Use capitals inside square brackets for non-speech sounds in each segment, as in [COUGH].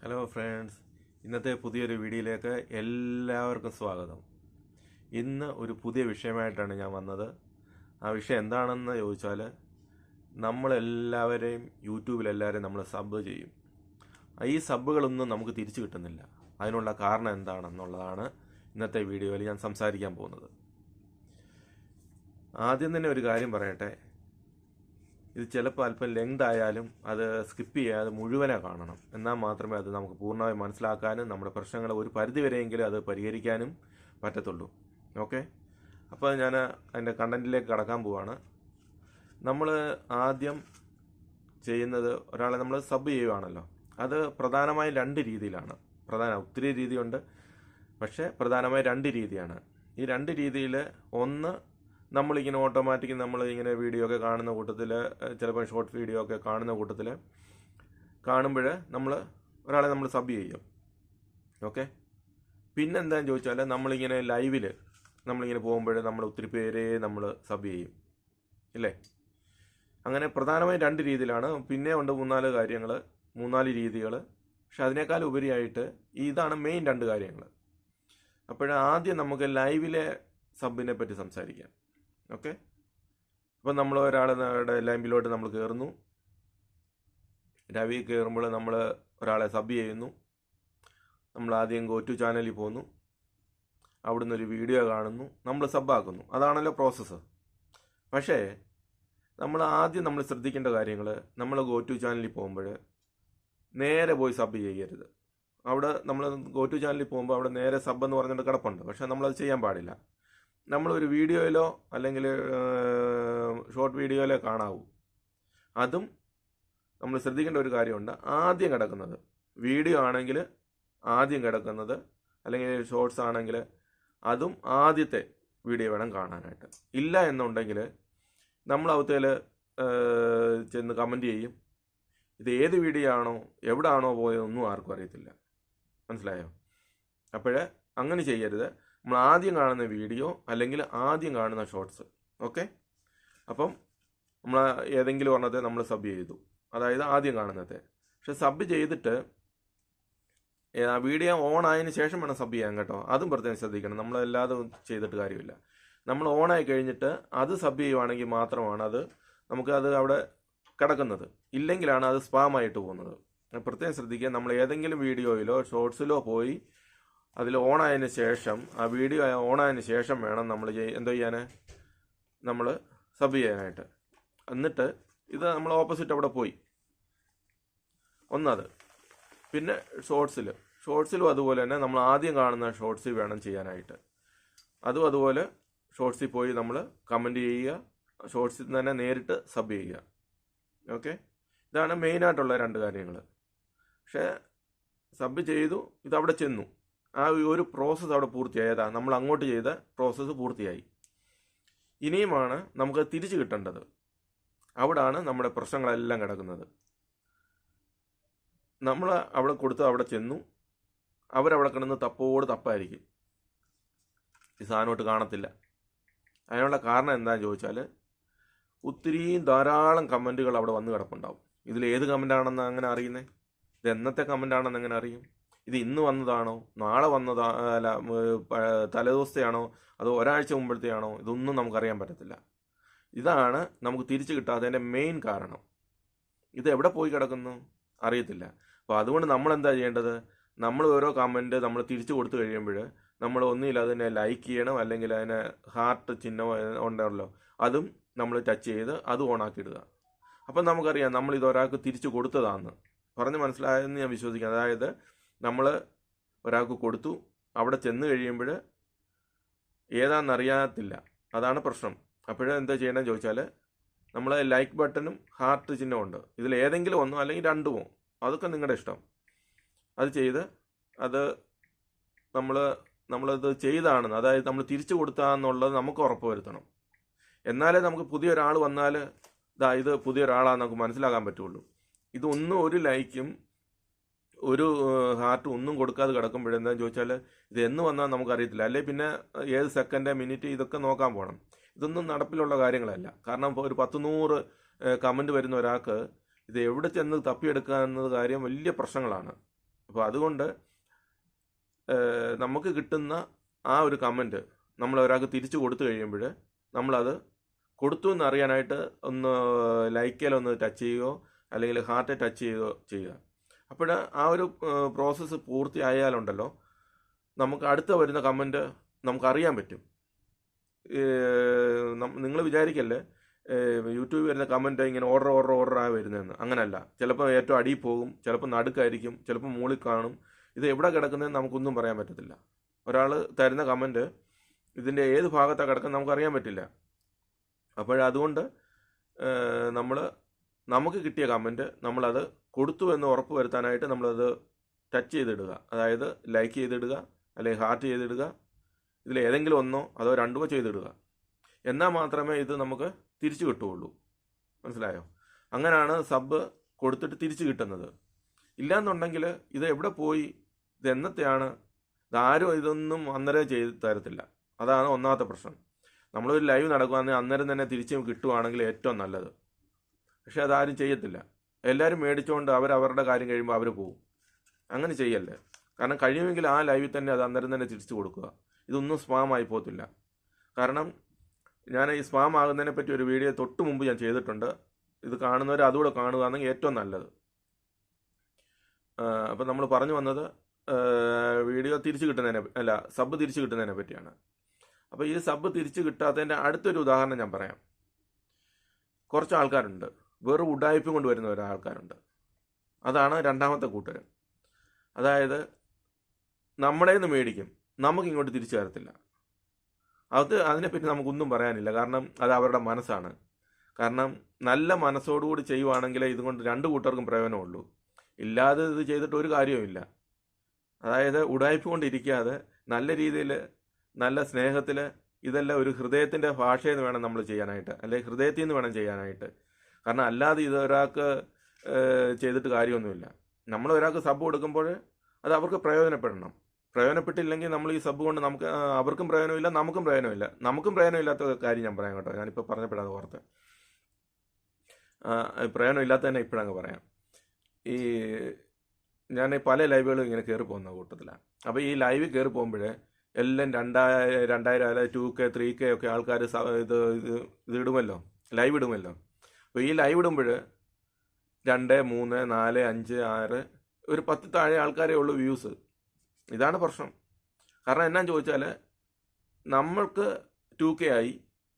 Hello friends ഇന്നത്തെ പുതിയൊരു വീഡിയോയിലേക്ക് എല്ലാവർക്കും സ്വാഗതം. ഇന്ന് ഒരു പുതിയ വിഷയമായിട്ടാണ് ഞാൻ വന്നത്. ആ വിഷയം എന്താണെന്ന് ചോദിച്ചാൽ നമ്മളെല്ലാവരെയും യൂട്യൂബിലെല്ലാവരെയും നമ്മൾ സബ് ചെയ്യും. ഈ സബ്ബുകളൊന്നും നമുക്ക് തിരിച്ചു കിട്ടുന്നില്ല. അതിനുള്ള കാരണം എന്താണെന്നുള്ളതാണ് ഇന്നത്തെ വീഡിയോയിൽ ഞാൻ സംസാരിക്കാൻ പോകുന്നത്. ആദ്യം തന്നെ ഒരു കാര്യം പറയട്ടെ. ഇത് ചിലപ്പോൾ അല്പം ലെങ്ത് ആയാലും അത് സ്കിപ്പ് ചെയ്യാതെ മുഴുവനെ കാണണം. എന്നാൽ മാത്രമേ അത് നമുക്ക് പൂർണമായി മനസ്സിലാക്കാനും നമ്മുടെ പ്രശ്നങ്ങൾ ഒരു പരിധി വരെയെങ്കിലും അത് പരിഹരിക്കാനും പറ്റത്തുള്ളൂ. ഓക്കെ അപ്പോൾ ഞാൻ അതിന്റെ കണ്ടന്റിലേക്ക് കടക്കാൻ പോവാണ്. നമ്മൾ ആദ്യം ചെയ്യുന്നത് ഒരാളെ നമ്മൾ സബ് ചെയ്യുവാണല്ലോ. അത് പ്രധാനമായും രണ്ട് രീതിയിലാണ്. പ്രധാന ഒത്തിരി രീതിയുണ്ട്. പക്ഷേ പ്രധാനമായും രണ്ട് രീതിയാണ്. ഈ രണ്ട് രീതിയിൽ ഒന്ന് നമ്മളിങ്ങനെ ഓട്ടോമാറ്റിക് നമ്മൾ ഇങ്ങനെ വീഡിയോ ഒക്കെ കാണുന്ന കൂട്ടത്തിൽ ചിലപ്പോൾ ഷോർട്ട് വീഡിയോ ഒക്കെ കാണുന്ന കൂട്ടത്തിൽ കാണുമ്പോൾ നമ്മൾ ഒരാളെ നമ്മൾ സബ് ചെയ്യും. ഓക്കെ പിന്നെ എന്താണെന്ന് ചോദിച്ചാൽ നമ്മളിങ്ങനെ ലൈവിൽ നമ്മളിങ്ങനെ പോകുമ്പോൾ നമ്മൾ ഒത്തിരി പേരെ നമ്മൾ സബ് ചെയ്യും. ഇല്ലേ? അങ്ങനെ പ്രധാനമായും രണ്ട് രീതിയിലാണ്. പിന്നെ ഉണ്ട് മൂന്നാൽ കാര്യങ്ങൾ മൂന്നാൽ രീതികൾ പക്ഷെ അതിനേക്കാൾ ഉപരിയായിട്ട് ഇതാണ് മെയിൻ രണ്ട് കാര്യങ്ങൾ അപ്പോഴാദ്യം നമുക്ക് ലൈവിലെ സബിനെ പറ്റി സംസാരിക്കാം. ഓക്കെ? അപ്പം നമ്മൾ ഒരാളുടെ ലൈമ്പിലോട്ട് നമ്മൾ കയറുന്നു രവി കയറുമ്പോൾ നമ്മൾ ഒരാളെ സബ് ചെയ്യുന്നു. നമ്മൾ ആദ്യം ഗോ ടു ചാനലിൽ പോകുന്നു അവിടുന്ന് ഒരു വീഡിയോ കാണുന്നു. നമ്മൾ സബ്ബാക്കുന്നു അതാണല്ലോ പ്രോസസ്സ്. പക്ഷേ നമ്മൾ ആദ്യം നമ്മൾ ശ്രദ്ധിക്കേണ്ട കാര്യങ്ങൾ നമ്മൾ ഗോ ടു ചാനലിൽ പോകുമ്പോൾ നേരെ പോയി സബ് ചെയ്യരുത്. അവിടെ നമ്മൾ ഗോ ടു ചാനലിൽ പോകുമ്പോൾ അവിടെ നേരെ സബ് എന്ന് പറഞ്ഞിട്ട് കിടപ്പുണ്ട്. പക്ഷേ നമ്മളത് ചെയ്യാൻ പാടില്ല. നമ്മളൊരു വീഡിയോയിലോ അല്ലെങ്കിൽ ഷോർട്ട് വീഡിയോയിലോ കാണാവൂ. അതും നമ്മൾ ശ്രദ്ധിക്കേണ്ട ഒരു കാര്യമുണ്ട്. ആദ്യം കിടക്കുന്നത് വീഡിയോ ആണെങ്കിൽ ആദ്യം കിടക്കുന്നത് അല്ലെങ്കിൽ ഷോർട്സ് ആണെങ്കിൽ അതും ആദ്യത്തെ വീഡിയോ വേണം കാണാനായിട്ട്. ഇല്ല എന്നുണ്ടെങ്കിൽ നമ്മൾ അവത്തേൽ ചെന്ന് കമന്റ് ചെയ്യും. ഇത് ഏത് വീഡിയോ ആണോ എവിടെ ആണോ പോയതൊന്നും ആർക്കും അറിയത്തില്ല. മനസ്സിലായോ? അപ്പോഴേ അങ്ങനെ ചെയ്യരുത്. നമ്മൾ ആദ്യം കാണുന്ന വീഡിയോ അല്ലെങ്കിൽ ആദ്യം കാണുന്ന ഷോർട്സ് ഓക്കെ? അപ്പം നമ്മൾ ഏതെങ്കിലും ഒരെണ്ണത്തെ നമ്മൾ സബ് ചെയ്തു. അതായത് ആദ്യം കാണുന്നത്തെ. പക്ഷെ സബ് ചെയ്തിട്ട് വീഡിയോ ഓൺ ആയതിനു ശേഷം വേണം സബ് ചെയ്യാൻ കേട്ടോ. അതും പ്രത്യേകം ശ്രദ്ധിക്കണം. നമ്മളല്ലാതെ ചെയ്തിട്ട് കാര്യമില്ല. നമ്മൾ ഓൺ ആയി കഴിഞ്ഞിട്ട് അത് സബ് ചെയ്യുവാണെങ്കിൽ മാത്രമാണ് അത് നമുക്ക് അത് അവിടെ കിടക്കുന്നത്. ഇല്ലെങ്കിലാണ് അത് സ്പാമായിട്ട് പോകുന്നത്. പ്രത്യേകം ശ്രദ്ധിക്കുക. നമ്മൾ ഏതെങ്കിലും വീഡിയോയിലോ ഷോർട്സിലോ പോയി അതിൽ ഓണായതിന് ശേഷം ആ വീഡിയോ ഓൺ ഓണായതിന് ശേഷം വേണം നമ്മൾ എന്തോ ചെയ്യാൻ നമ്മൾ സബ് ചെയ്യാനായിട്ട്. എന്നിട്ട് ഇത് നമ്മൾ ഓപ്പോസിറ്റ് അവിടെ പോയി. ഒന്നത്. പിന്നെ ഷോർട്സിൽ. ഷോർട്സിലും അതുപോലെ തന്നെ നമ്മൾ ആദ്യം കാണുന്ന ഷോർട്സിൽ വേണം ചെയ്യാനായിട്ട്. അതും അതുപോലെ ഷോർട്സിൽ പോയി നമ്മൾ കമന്റ് ചെയ്യുക ഷോർട്സിൽ തന്നെ നേരിട്ട് സബ് ചെയ്യുക. ഓക്കെ? ഇതാണ് മെയിനായിട്ടുള്ള രണ്ട് കാര്യങ്ങൾ. പക്ഷേ സബ് ചെയ്തു ഇതവിടെ ചെന്നു. ആ ഒരു പ്രോസസ്സ് അവിടെ പൂർത്തിയായി. അതാ നമ്മൾ അങ്ങോട്ട് ചെയ്ത പ്രോസസ്സ് പൂർത്തിയായി. ഇനിയുമാണ് നമുക്ക് തിരിച്ചു കിട്ടേണ്ടത്. അവിടാണ് നമ്മുടെ പ്രശ്നങ്ങളെല്ലാം കിടക്കുന്നത്. നമ്മൾ അവിടെ കൊടുത്ത് അവിടെ ചെന്നു. അവരവിടെ കിടന്ന് തപ്പോട് തപ്പായിരിക്കും. ഈ സാധനമായിട്ട് കാണത്തില്ല. അതിനുള്ള കാരണം എന്താണെന്ന് ചോദിച്ചാൽ ഒത്തിരിയും ധാരാളം കമന്റുകൾ അവിടെ വന്ന് കിടപ്പുണ്ടാവും. ഇതിൽ ഏത് കമന്റാണെന്ന് അങ്ങനെ അറിയുന്നത് ഇത് എന്നത്തെ കമന്റാണെന്ന് എങ്ങനെ അറിയും? ഇത് ഇന്ന് വന്നതാണോ? നാളെ വന്നതാ അല്ല തലേദിവസത്തെയാണോ? അതോ ഒരാഴ്ച മുമ്പഴത്തെയാണോ ഇതൊന്നും നമുക്കറിയാൻ പറ്റത്തില്ല. ഇതാണ് നമുക്ക് തിരിച്ചു കിട്ടാത്തതിന്റെ മെയിൻ കാരണം. ഇത് എവിടെ പോയി കിടക്കുന്നു? അറിയത്തില്ല. അപ്പോൾ അതുകൊണ്ട് നമ്മൾ എന്താ ചെയ്യേണ്ടത്? നമ്മൾ ഓരോ കമന്റ് നമ്മൾ തിരിച്ചു കൊടുത്തു കഴിയുമ്പോൾ നമ്മൾ ഒന്നുമില്ല അതിനെ ലൈക്ക് ചെയ്യണം? അല്ലെങ്കിൽ അതിനെ ഹാർട്ട് ചിഹ്നം ഉണ്ടല്ലോ അതും നമ്മൾ ടച്ച് ചെയ്ത് അത് ഓണാക്കി ഇടുക അപ്പം നമുക്കറിയാം നമ്മൾ ഇത് ഒരാൾക്ക് തിരിച്ചു കൊടുത്തതാണെന്ന് പറഞ്ഞ് മനസ്സിലായെന്ന് ഞാൻ വിശ്വസിക്കാം. അതായത് നമ്മൾ ഒരാൾക്ക് കൊടുത്തു അവിടെ ചെന്ന് കഴിയുമ്പോൾ ഏതാണെന്നറിയാത്തില്ല അതാണ് പ്രശ്നം. അപ്പോഴേ എന്താ ചെയ്യണമെന്ന് ചോദിച്ചാൽ നമ്മൾ ലൈക്ക് ബട്ടണും ഹാർട്ട് ചിഹ്നവും ഉണ്ട്. ഇതിൽ ഏതെങ്കിലും ഒന്നോ അല്ലെങ്കിൽ രണ്ടുമോ അതൊക്കെ നിങ്ങളുടെ ഇഷ്ടം. അത് ചെയ്ത് അത് നമ്മൾ നമ്മളത് ചെയ്താണെന്ന് അതായത് നമ്മൾ തിരിച്ചു കൊടുത്താന്നുള്ളത് നമുക്ക് ഉറപ്പ് വരുത്തണം. എന്നാലേ നമുക്ക് പുതിയൊരാൾ വന്നാൽ ഇതാ ഇത് പുതിയൊരാളാണെന്ന് നമുക്ക് മനസ്സിലാക്കാൻ പറ്റുള്ളൂ. ഇതൊന്നും ഒരു ലൈക്കും ഒരു ഹാർട്ട് ഒന്നും കൊടുക്കാതെ കിടക്കുമ്പോഴെന്താണെന്ന് ചോദിച്ചാൽ ഇത് എന്ന് വന്നാൽ നമുക്കറിയത്തില്ല. അല്ലെ പിന്നെ ഏത് സെക്കൻഡ് മിനിറ്റ് ഇതൊക്കെ നോക്കാൻ പോകണം ഇതൊന്നും നടപ്പിലുള്ള കാര്യങ്ങളല്ല. കാരണം ഒരു പത്ത് നൂറ് കമന്റ് വരുന്ന ഒരാൾക്ക് ഇത് എവിടെ ചെന്ന് തപ്പിയെടുക്കുക എന്നത് കാര്യം വലിയ പ്രശ്നങ്ങളാണ്. അപ്പോൾ അതുകൊണ്ട് നമുക്ക് കിട്ടുന്ന ആ ഒരു കമന്റ് നമ്മൾ ഒരാൾക്ക് തിരിച്ചു കൊടുത്തു കഴിയുമ്പോൾ നമ്മളത് കൊടുത്തു എന്ന് അറിയാനായിട്ട് ഒന്ന് ലൈക്കിലൊന്ന് ടച്ച് ചെയ്യുകയോ അല്ലെങ്കിൽ ഹാർട്ട് ടച്ച് ചെയ്യുകയോ ചെയ്യുക. അപ്പോൾ ആ ഒരു പ്രോസസ്സ് പൂർത്തിയായാലുണ്ടല്ലോ നമുക്ക് അടുത്ത വരുന്ന കമന്റ് നമുക്കറിയാൻ പറ്റും. നിങ്ങൾ വിചാരിക്കല്ലേ യൂട്യൂബിൽ വരുന്ന കമന്റ് ഇങ്ങനെ ഓർഡർ ഓർഡർ ഓർഡർ ആയി വരുന്നതെന്ന്. അങ്ങനല്ല. ചിലപ്പോൾ ഏറ്റവും അടിയിൽ പോകും ചിലപ്പോൾ നടുക്കായിരിക്കും ചിലപ്പോൾ മുകളിൽ കാണും. ഇത് എവിടെ കിടക്കുന്നതെന്ന് നമുക്കൊന്നും പറയാൻ പറ്റത്തില്ല. ഒരാൾ തരുന്ന കമന്റ് ഇതിന്റെ ഏത് ഭാഗത്താണ് കിടക്കുന്നത് നമുക്കറിയാൻ പറ്റില്ല. അപ്പോഴതുകൊണ്ട് നമ്മൾ നമുക്ക് കിട്ടിയ കമന്റ് നമ്മളത് കൊടുത്തു എന്ന് ഉറപ്പ് വരുത്താനായിട്ട് നമ്മളത് ടച്ച് ചെയ്തിടുക. അതായത് ലൈക്ക് ചെയ്തിടുക അല്ലെങ്കിൽ ഹാർട്ട് ചെയ്തിടുക ഇതിൽ ഏതെങ്കിലും ഒന്നോ അതോ രണ്ടുമോ ചെയ്തിടുക. എന്നാൽ മാത്രമേ ഇത് നമുക്ക് തിരിച്ചു കിട്ടുകയുള്ളൂ. മനസ്സിലായോ? അങ്ങനെയാണ് സബ് കൊടുത്തിട്ട് തിരിച്ചു കിട്ടുന്നത്. ഇല്ലാന്നുണ്ടെങ്കിൽ ഇത് എവിടെ പോയി? ഇത് എന്നത്തെയാണ്? ഇതാരും ഇതൊന്നും അന്നേരം ചെയ്ത് തരത്തില്ല. അതാണ് ഒന്നാമത്തെ പ്രശ്നം. നമ്മളൊരു ലൈവ് നടക്കുകയാണെങ്കിൽ അന്നേരം തന്നെ തിരിച്ച് കിട്ടുകയാണെങ്കിൽ ഏറ്റവും നല്ലത്. പക്ഷേ അതാരും ചെയ്യത്തില്ല. എല്ലാവരും മേടിച്ചുകൊണ്ട് അവർ അവരുടെ കാര്യം കഴിയുമ്പോൾ അവർ പോകും അങ്ങനെ ചെയ്യല്ലേ? കാരണം കഴിയുമെങ്കിൽ ആ ലൈവിൽ തന്നെ അത് അന്നേരം തന്നെ തിരിച്ചു കൊടുക്കുക. ഇതൊന്നും സ്പാം ആയി പോകത്തില്ല. കാരണം ഞാൻ ഈ സ്പാം ആകുന്നതിനെ പറ്റി ഒരു വീഡിയോ തൊട്ട് മുമ്പ് ഞാൻ ചെയ്തിട്ടുണ്ട്. ഇത് കാണുന്നവർ അതുകൂടെ കാണുകയാണെങ്കിൽ ഏറ്റവും നല്ലത്. അപ്പം നമ്മൾ പറഞ്ഞു വന്നത് വീഡിയോ തിരിച്ചു കിട്ടുന്നതിനെ അല്ല സബ് തിരിച്ചു കിട്ടുന്നതിനെ പറ്റിയാണ്. അപ്പോൾ ഈ സബ് തിരിച്ചു കിട്ടാത്തതിന്റെ അടുത്തൊരു ഉദാഹരണം ഞാൻ പറയാം. കുറച്ച് ആൾക്കാരുണ്ട്. വെറും ഉഡായ്പ കൊണ്ടുവരുന്ന ഒരാൾക്കാരുണ്ട്. അതാണ് രണ്ടാമത്തെ കൂട്ടർ അതായത് നമ്മുടെ നിന്ന് മേടിക്കും നമുക്ക് ഇങ്ങോട്ട് തിരിച്ചു തരത്തില്ല. അത് അതിനെപ്പറ്റി നമുക്കൊന്നും പറയാനില്ല. കാരണം അത് അവരുടെ മനസ്സാണ്. കാരണം നല്ല മനസ്സോടുകൂടി ചെയ്യുവാണെങ്കിൽ ഇതുകൊണ്ട് രണ്ട് കൂട്ടർക്കും പ്രയോജനമുള്ളൂ. ഇല്ലാതെ ഇത് ചെയ്തിട്ട് ഒരു കാര്യവുമില്ല. അതായത് ഉടായ്പ കൊണ്ടിരിക്കാതെ നല്ല രീതിയിൽ നല്ല സ്നേഹത്തിൽ ഇതെല്ലാം ഒരു ഹൃദയത്തിന്റെ ഭാഷയിൽ നിന്ന് വേണം നമ്മൾ ചെയ്യാനായിട്ട് അല്ലെങ്കിൽ ഹൃദയത്തിൽ നിന്ന് വേണം ചെയ്യാനായിട്ട് കാരണം അല്ലാതെ ഇത് ഒരാൾക്ക് ചെയ്തിട്ട് കാര്യമൊന്നുമില്ല. നമ്മൾ ഒരാൾക്ക് സബ് കൊടുക്കുമ്പോൾ അത് അവർക്ക് പ്രയോജനപ്പെടണം. പ്രയോജനപ്പെട്ടില്ലെങ്കിൽ നമ്മൾ ഈ സബ് കൊണ്ട് നമുക്ക് അവർക്കും പ്രയോജനമില്ല നമുക്കും പ്രയോജനമില്ല. നമുക്കും പ്രയോജനമില്ലാത്ത കാര്യം ഞാൻ പറയാം കേട്ടോ. ഞാനിപ്പോൾ പറഞ്ഞപ്പോഴത് ഓർത്ത് പ്രയോജനമില്ലാത്ത തന്നെ ഇപ്പോഴങ്ങ് പറയാം. ഈ ഞാൻ പല ലൈവുകളും ഇങ്ങനെ കയറി പോകുന്ന കൂട്ടത്തിലാണ്. അപ്പോൾ ഈ ലൈവ് കയറി പോകുമ്പോൾ എല്ലാം രണ്ടായിരം രണ്ടായിരം അല്ല ടു കെ ത്രീ കെ ഒക്കെ ആൾക്കാർ ഇത് ഇത് ഇടുമല്ലോ. ലൈവ് ഇടുമല്ലോ. അപ്പോൾ ഈ ലൈവ് ഇടുമ്പോൾ രണ്ട് മൂന്ന് നാല് അഞ്ച് ആറ് ഒരു പത്ത് താഴെ ആൾക്കാരേ ഉള്ളൂ വ്യൂസ് ഇതാണ് പ്രശ്നം. കാരണം എന്നാന്ന് ചോദിച്ചാൽ നമ്മൾക്ക് ടു കെ ആയി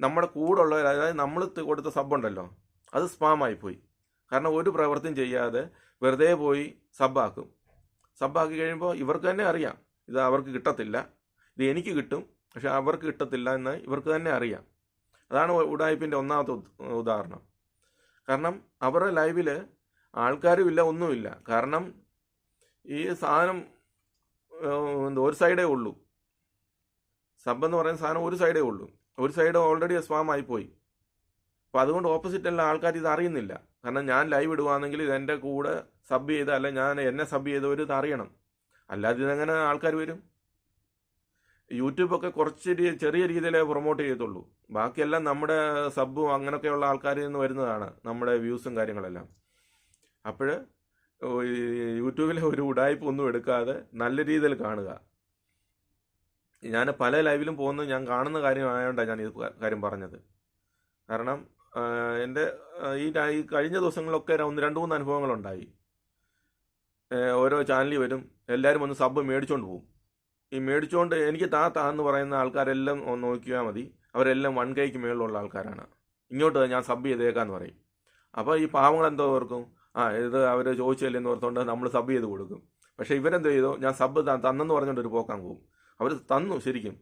നമ്മുടെ കൂടെ ഉള്ളവർ അതായത് നമ്മൾ കൊടുത്ത സബ്ബുണ്ടല്ലോ അത് സ്പാമായി പോയി. കാരണം ഒരു പ്രവൃത്തിയും ചെയ്യാതെ വെറുതെ പോയി സബ്ബാക്കും സബ്ബാക്കി കഴിയുമ്പോൾ ഇവർക്ക് തന്നെ അറിയാം ഇത് അവർക്ക് കിട്ടത്തില്ല ഇത് എനിക്ക് കിട്ടും പക്ഷെ അവർക്ക് കിട്ടത്തില്ല എന്ന് ഇവർക്ക് തന്നെ അറിയാം. അതാണ് ഉടായ്പിന്റെ ഒന്നാമത്തെ ഉദാഹരണം. കാരണം അവരുടെ ലൈവിൽ ആൾക്കാരും ഇല്ല ഒന്നുമില്ല. കാരണം ഈ സാധനം ഒരു സൈഡേ ഉള്ളൂ. സബ് എന്ന് പറയുന്ന സാധനം ഒരു സൈഡേ ഉള്ളൂ. ഒരു സൈഡ് ഓൾറെഡി സ്പാം ആയിപ്പോയി. അപ്പോൾ അതുകൊണ്ട് ഓപ്പോസിറ്റ് ഉള്ള ആൾക്കാർ ഇത് അറിയുന്നില്ല. കാരണം ഞാൻ ലൈവ് ഇടുവാണെങ്കിൽ ഇത് എന്റെ കൂടെ സബ് ചെയ്ത അല്ല ഞാൻ എന്നെ സബ് ചെയ്തവർ ഇത് അറിയണം. അല്ലാതെ ഇതെങ്ങനെ ആൾക്കാർ വരും? യൂട്യൂബൊക്കെ കുറച്ച് ചെറിയ രീതിയിലേ പ്രൊമോട്ട് ചെയ്യത്തുള്ളൂ. ബാക്കിയെല്ലാം നമ്മുടെ സബും അങ്ങനെയൊക്കെയുള്ള ആൾക്കാരിൽ നിന്ന് വരുന്നതാണ് നമ്മുടെ വ്യൂസും കാര്യങ്ങളെല്ലാം. അപ്പോൾ യൂട്യൂബിലെ [LAUGHS] ഒരു ഉടായ്പ ഒന്നും എടുക്കാതെ നല്ല രീതിയിൽ കാണുക. ഞാൻ പല ലൈവിലും പോകുന്നത് ഞാൻ കാണുന്ന കാര്യമായതുകൊണ്ടാണ് ഞാൻ ഇത് കാര്യം പറഞ്ഞത്. കാരണം എന്റെ ഈ കഴിഞ്ഞ ദിവസങ്ങളിലൊക്കെ ര- ഒന്ന് രണ്ട് മൂന്ന് അനുഭവങ്ങളുണ്ടായി. ഓരോ ചാനലിൽ വരും എല്ലാവരും ഒന്ന് സബ് മേടിച്ചുകൊണ്ട് പോകും ഈ മേടിച്ചുകൊണ്ട് എനിക്ക് താ താ എന്ന് പറയുന്ന ആൾക്കാരെല്ലാം നോക്കിയാൽ മതി. അവരെല്ലാം വൺ കൈക്ക് മേളിലുള്ള ആൾക്കാരാണ്. ഇങ്ങോട്ട് ഞാൻ സബ് ചെയ്തേക്കാന്ന് പറയും. അപ്പോൾ ഈ പാവങ്ങൾ എന്തോ ഓർക്കും? ആ ഇത് അവർ ചോദിച്ചില്ലെന്ന് ഓർത്തുകൊണ്ട് നമ്മൾ സബ് ചെയ്ത് കൊടുക്കും. പക്ഷേ ഇവരെന്ത് ചെയ്തോ? ഞാൻ സബ് തന്നെന്ന് പറഞ്ഞുകൊണ്ട് ഒരു പോക്കാൻ പോകും അവർ തന്നു ശരിക്കും.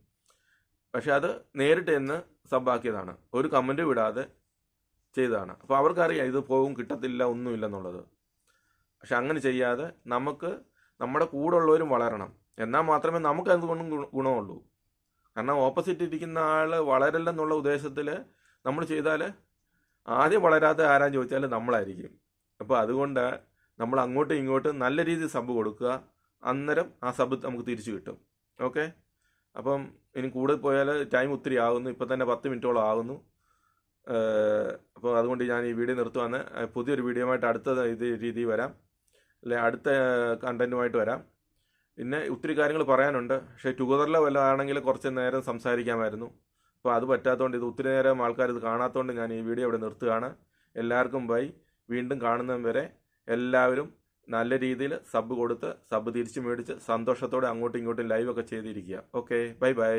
പക്ഷേ അത് നേരിട്ട് എന്ന് സബ്ബാക്കിയതാണ് ഒരു കമന്റ് വിടാതെ ചെയ്തതാണ്. അപ്പോൾ അവർക്കറിയാം ഇത് പോകും കിട്ടത്തില്ല ഒന്നുമില്ലെന്നുള്ളത് പക്ഷെ അങ്ങനെ ചെയ്യാതെ നമുക്ക് നമ്മുടെ കൂടെ ഉള്ളവരും വളരണം. എന്നാൽ മാത്രമേ നമുക്ക് അതുകൊണ്ടും ഗുണമുള്ളൂ. കാരണം ഓപ്പോസിറ്റ് ഇരിക്കുന്ന ആൾ വളരല്ലെന്നുള്ള ഉദ്ദേശത്തിൽ നമ്മൾ ചെയ്താൽ ആദ്യം വളരാത്ത ആരാന്ന് ചോദിച്ചാൽ നമ്മളായിരിക്കും. അപ്പോൾ അതുകൊണ്ട് നമ്മൾ അങ്ങോട്ടും ഇങ്ങോട്ടും നല്ല രീതിയിൽ സബ് കൊടുക്കുക. അന്നേരം ആ സബ് നമുക്ക് തിരിച്ചു കിട്ടും. ഓക്കെ? അപ്പം ഇനി കൂടെ പോയാൽ ടൈം ഒത്തിരി ആകുന്നു ഇപ്പം തന്നെ പത്ത് മിനിറ്റോളം ആകുന്നു അപ്പോൾ അതുകൊണ്ട് ഞാൻ ഈ വീഡിയോ നിർത്തുവാണ്. പുതിയൊരു വീഡിയോ ആയിട്ട് അടുത്ത ഇത് രീതി വരാം. അല്ലെ അടുത്ത കണ്ടന്റുമായിട്ട് വരാം. പിന്നെ ഒത്തിരി കാര്യങ്ങൾ പറയാനുണ്ട്. പക്ഷേ ടുഗദറിലെ വല്ല ആണെങ്കിൽ കുറച്ച് നേരം സംസാരിക്കാമായിരുന്നു. അപ്പോൾ അത് പറ്റാത്തതുകൊണ്ട് ഇത് ഒത്തിരി നേരം ആൾക്കാർ ഇത് കാണാത്തതുകൊണ്ട് ഞാൻ ഈ വീഡിയോ ഇവിടെ നിർത്തുകയാണ്. എല്ലാവർക്കും ബൈ. വീണ്ടും കാണുന്നതും വരെ എല്ലാവരും നല്ല രീതിയിൽ സബ് കൊടുത്ത് സബ് തിരിച്ചു മേടിച്ച് സന്തോഷത്തോടെ അങ്ങോട്ടും ഇങ്ങോട്ടും ലൈവൊക്കെ ചെയ്തിരിക്കുക. Okay bye bye